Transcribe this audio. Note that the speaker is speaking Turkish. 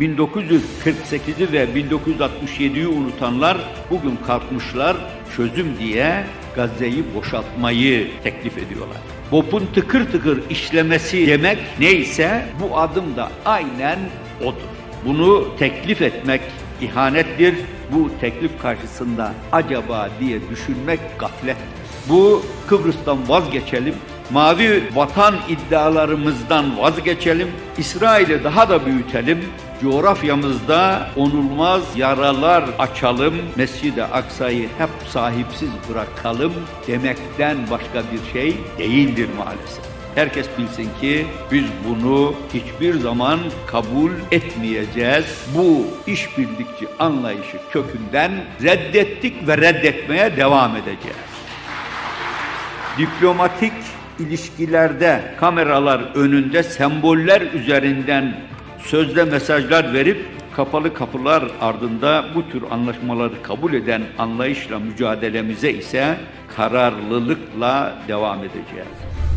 1948'i ve 1967'yi unutanlar bugün kalkmışlar çözüm diye Gazze'yi boşaltmayı teklif ediyorlar. BOP'un tıkır tıkır işlemesi demek neyse bu adım da aynen odur. Bunu teklif etmek ihanettir. Bu teklif karşısında acaba diye düşünmek gaflet. Bu Kıbrıs'tan vazgeçelim. Mavi vatan iddialarımızdan vazgeçelim. İsrail'i daha da büyütelim. Coğrafyamızda onulmaz yaralar açalım. Mescid-i Aksa'yı hep sahipsiz bırakalım demekten başka bir şey değildir maalesef. Herkes bilsin ki biz bunu hiçbir zaman kabul etmeyeceğiz. Bu işbirlikçi anlayışı kökünden reddettik ve reddetmeye devam edeceğiz. Diplomatik ilişkilerde kameralar önünde semboller üzerinden sözde mesajlar verip kapalı kapılar ardında bu tür anlaşmaları kabul eden anlayışla mücadelemize ise kararlılıkla devam edeceğiz.